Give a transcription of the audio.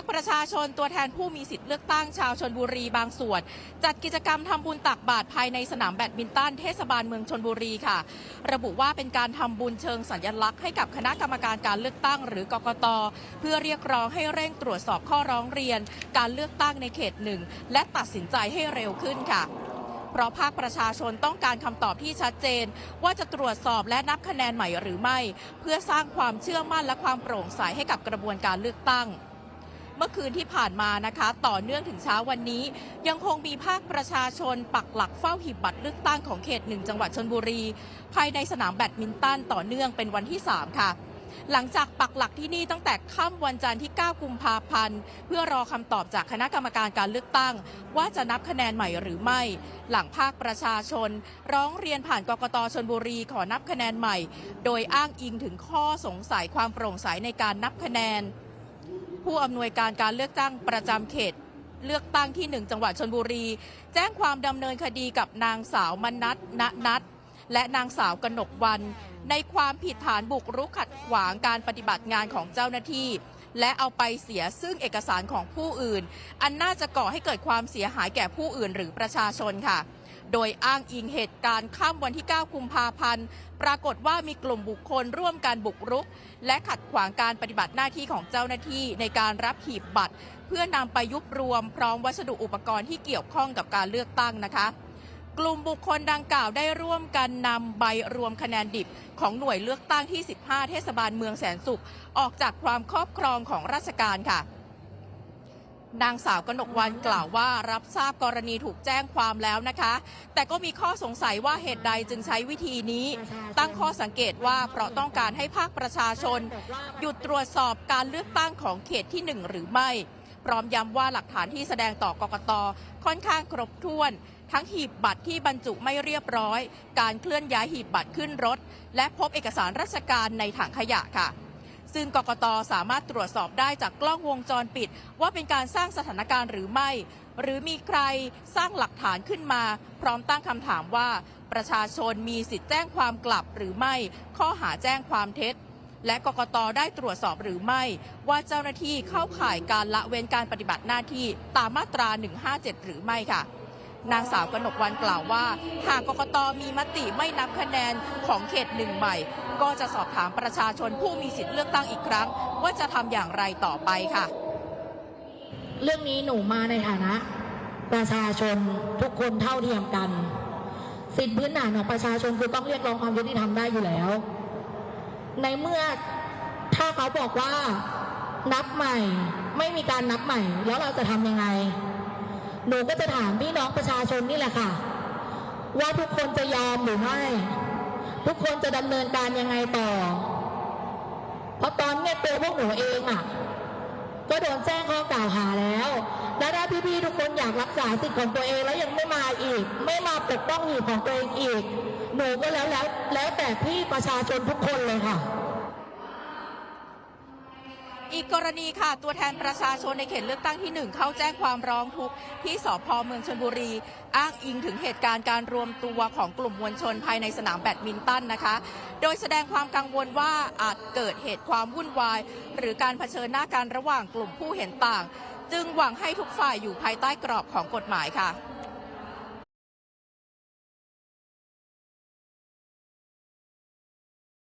คประชาชนตัวแทนผู้มีสิทธิ์เลือกตั้งชาวชนบุรีบางส่วน จัดกิจกรรมทำบุญตักบาตรภายในสนามแบดมินตันเทศบาลเมืองชนบุรีค่ะ ระบุว่าเป็นการทำบุญเชิงสัญลักษณ์ให้กับคณะกรรมการการเลือกตั้งหรือกกต เพื่อเรียกร้องให้เร่งตรวจสอบข้อร้องเรียน การเลือกตั้งในเขตหนึ่งและตัดสินใจให้เร็วขึ้นค่ะเพราะภาคประชาชนต้องการคำตอบที่ชัดเจน ว่าจะตรวจสอบและนับคะแนนใหม่หรือไม่ เพื่อสร้างความเชื่อมั่นและความโปร่งใสให้กับกระบวนการเลือกตั้ง เมื่อคืนที่ผ่านมานะคะ ต่อเนื่องถึงเช้าวันนี้ ยังคงมีภาคประชาชนปักหลักเฝ้าหีบบัตรเลือกตั้งของเขตหนึ่งจังหวัดชนบุรี ภายในสนามแบดมินตันต่อเนื่องเป็นวันที่ 3 ค่ะหลังจากปักหลักที่นี่ตั้งแต่ค่ำวันจันทร์ที่ 9 กุมภาพันธ์ เพื่อรอคำตอบจากคณะกรรมการการเลือกตั้ง ว่าจะนับคะแนนใหม่หรือไม่ หลังภาคประชาชน ร้องเรียนผ่านกกตชนบุรีขอนับคะแนนใหม่ โดยอ้างอิงถึงข้อสงสัยความโปร่งใสในการนับคะแนน ผู้อำนวยการการเลือกตั้งประจำเขต เลือกตั้งที่ 1 จังหวัดชนบุรี แจ้งความดำเนินคดีกับนางสาวมนัทณนัทและนางสาวกนกวัน ในความผิดฐานบุกรุกขัดขวางการปฏิบัติงานของเจ้าหน้าที่ และเอาไปเสียซึ่งเอกสารของผู้อื่น อันน่าจะก่อให้เกิดความเสียหายแก่ผู้อื่นหรือประชาชนค่ะ โดยอ้างอิงเหตุการณ์ข้ามวันที่ 9 กุมภาพันธ์ ปรากฏว่ามีกลุ่มบุคคลร่วมการบุกรุก และขัดขวางการปฏิบัติหน้าที่ของเจ้าหน้าที่ในการรับหีบบัตร เพื่อนำไปยุบรวมพร้อมวัสดุอุปกรณ์ที่เกี่ยวข้องกับการเลือกตั้งนะคะกลุ่มบุคคลดังกล่าวได้ร่วมกันนำใบรวมคะแนนดิบของหน่วยเลือกตั้งที่ 15 เทศบาลเมืองแสนสุข ออกจากความครอบครองของราชการค่ะ นางสาวกนกวันกล่าวว่ารับทราบกรณีถูกแจ้งความแล้วนะคะ แต่ก็มีข้อสงสัยว่าเหตุใดจึงใช้วิธีนี้ ตั้งข้อสังเกตว่าเพราะต้องการให้ภาคประชาชน หยุดตรวจสอบการเลือกตั้งของเขตที่ 1 หรือไม่ พร้อมย้ำว่าหลักฐานที่แสดงต่อกกตค่อนข้างครบถ้วน ทั้งหีบบัตรที่บรรจุไม่เรียบร้อย การเคลื่อนย้ายหีบบัตรขึ้นรถ และพบเอกสารราชการในถังขยะค่ะ ซึ่งกกตสามารถตรวจสอบได้จากกล้องวงจรปิด ว่าเป็นการสร้างสถานการณ์หรือไม่ หรือมีใครสร้างหลักฐานขึ้นมา พร้อมตั้งคำถามว่า ประชาชนมีสิทธิแจ้งความกลับหรือไม่ ข้อหาแจ้งความเท็จ และกกตได้ตรวจสอบหรือไม่ ว่าเจ้าหน้าที่เข้าข่ายการละเว้นการปฏิบัติหน้าที่ตามมาตรา 157 หรือไม่ค่ะ นางสาวกนกวันกล่าวว่า หากกกตมีมติไม่นับคะแนนของเขตหนึ่งใหม่ ก็จะสอบถามประชาชนผู้มีสิทธิ์เลือกตั้งอีกครั้ง ว่าจะทำอย่างไรต่อไปค่ะ เรื่องนี้หนูมาในฐานะ ประชาชนทุกคนเท่าเทียมกัน สิทธิพื้นฐานของประชาชนคือต้องเรียกร้องความยุติธรรมได้อยู่แล้ว ในเมื่อถ้าเขาบอกว่านับใหม่ ไม่มีการนับใหม่ แล้วเราจะทำยังไง หนูก็จะถามพี่น้องประชาชนนี่แหละค่ะ ว่าทุกคนจะยอมหรือไม่ ทุกคนจะดำเนินการยังไงต่อ เพราะตอนเนี้ยตัวพวกหนูเองอะก็โดนแจ้งข้อกล่าวหาแล้ว และถ้าพี่ๆทุกคนอยากรักษาสิทธิ์ของตัวเองแล้วยังไม่มาอีก ไม่มาปกป้องหีบของตัวเองอีก หนูก็แล้วแล้วแล้วแต่พี่ประชาชนทุกคนเลยค่ะ อีกกรณีค่ะ ตัวแทนประชาชนในเขตเลือกตั้งที่ 1 เข้าแจ้งความร้องทุกข์ที่สพเมืองชนบุรี อ้างอิงถึงเหตุการณ์การรวมตัวของกลุ่มมวลชนภายในสนามแบดมินตันนะคะ โดยแสดงความกังวลว่าอาจเกิดเหตุความวุ่นวาย หรือการเผชิญหน้ากันระหว่างกลุ่มผู้เห็นต่าง จึงหวังให้ทุกฝ่ายอยู่ภายใต้กรอบของกฎหมายค่ะ